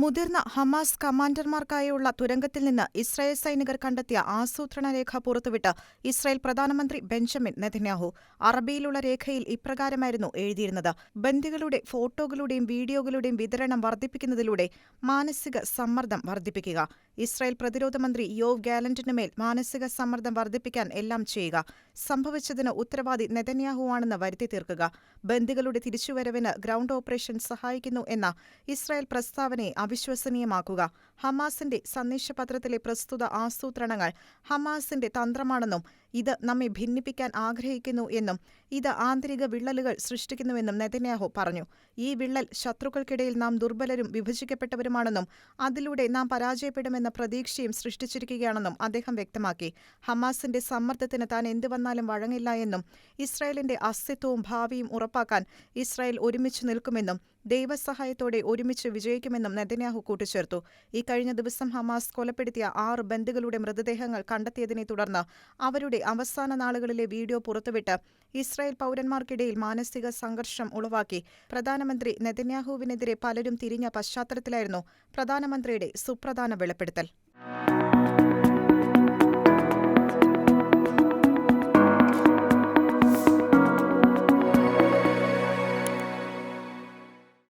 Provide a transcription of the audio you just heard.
മുതിർന്ന ഹമാസ് കമാൻഡർമാർക്കായുള്ള തുരങ്കത്തിൽ നിന്ന് ഇസ്രായേൽ സൈനികർ കണ്ടെത്തിയ ആസൂത്രണ രേഖ പുറത്തുവിട്ട് ഇസ്രായേൽ പ്രധാനമന്ത്രി ബെഞ്ചമിൻ നെതന്യാഹു അറബിയിലുള്ള രേഖയിൽ ഇപ്രകാരമായിരുന്നു എഴുതിയിരുന്നത്. ബന്ദികളുടെ ഫോട്ടോകളുടെയും വീഡിയോകളുടെയും വിതരണം വർദ്ധിപ്പിക്കുന്നതിലൂടെ മാനസിക സമ്മർദ്ദം വർദ്ധിപ്പിക്കുക. ഇസ്രായേൽ പ്രതിരോധ മന്ത്രി യോവ് ഗാലന്റിനുമേൽ മാനസിക സമ്മർദ്ദം വർദ്ധിപ്പിക്കാൻ എല്ലാം ചെയ്യുക. സംഭവിച്ചതിന് ഉത്തരവാദി നെതന്യാഹുവാണെന്ന് വരുത്തി തീർക്കുക. ബന്ദികളുടെ തിരിച്ചുവരവിന് ഗ്രൗണ്ട് ഓപ്പറേഷൻ സഹായിക്കുന്നു എന്ന ഇസ്രായേൽ പ്രസ്താവനയെ അവിശ്വസനീയമാക്കുക. ഹമാസിന്റെ സന്ദേശപത്രത്തിലെ പ്രസ്തുത ആസൂത്രണങ്ങൾ ഹമാസിന്റെ തന്ത്രമാണെന്നും ഇത് നമ്മെ ഭിന്നിപ്പിക്കാൻ ആഗ്രഹിക്കുന്നു എന്നും ഇത് ആന്തരിക വിള്ളലുകൾ സൃഷ്ടിക്കുന്നുവെന്നും നെതന്യാഹു പറഞ്ഞു. ഈ വിള്ളൽ ശത്രുക്കൾക്കിടയിൽ നാം ദുർബലരും വിഭജിക്കപ്പെട്ടവരുമാണെന്നും അതിലൂടെ നാം പരാജയപ്പെടുമെന്ന പ്രതീക്ഷയും സൃഷ്ടിച്ചിരിക്കുകയാണെന്നും അദ്ദേഹം വ്യക്തമാക്കി. ഹമാസിന്റെ സമ്മർദ്ദത്തിന് താൻ എന്തു വന്നാലും വഴങ്ങില്ല എന്നും ഇസ്രായേലിന്റെ അസ്തിത്വവും ഭാവിയും ഉറപ്പാക്കാൻ ഇസ്രായേൽ ഒരുമിച്ച് നിൽക്കുമെന്നും ദൈവസഹായത്തോടെ ഒരുമിച്ച് വിജയിക്കുമെന്നും നെതന്യാഹു കൂട്ടിച്ചേർത്തു. ഈ കഴിഞ്ഞ ദിവസം ഹമാസ് കൊലപ്പെടുത്തിയ ആറ് ബന്ധുക്കളുടെ മൃതദേഹങ്ങൾ കണ്ടെത്തിയതിനെ തുടർന്ന് അവരുടെ അവസാന നാളുകളിലെ വീഡിയോ പുറത്തുവിട്ട് ഇസ്രായേൽ പൗരന്മാർക്കിടയിൽ മാനസിക സംഘർഷം ഉളവാക്കി. പ്രധാനമന്ത്രി നെതന്യാഹുവിനെതിരെ പലരും തിരിഞ്ഞ പശ്ചാത്തലത്തിലായിരുന്നു പ്രധാനമന്ത്രിയുടെ സുപ്രധാന വെളിപ്പെടുത്തൽ.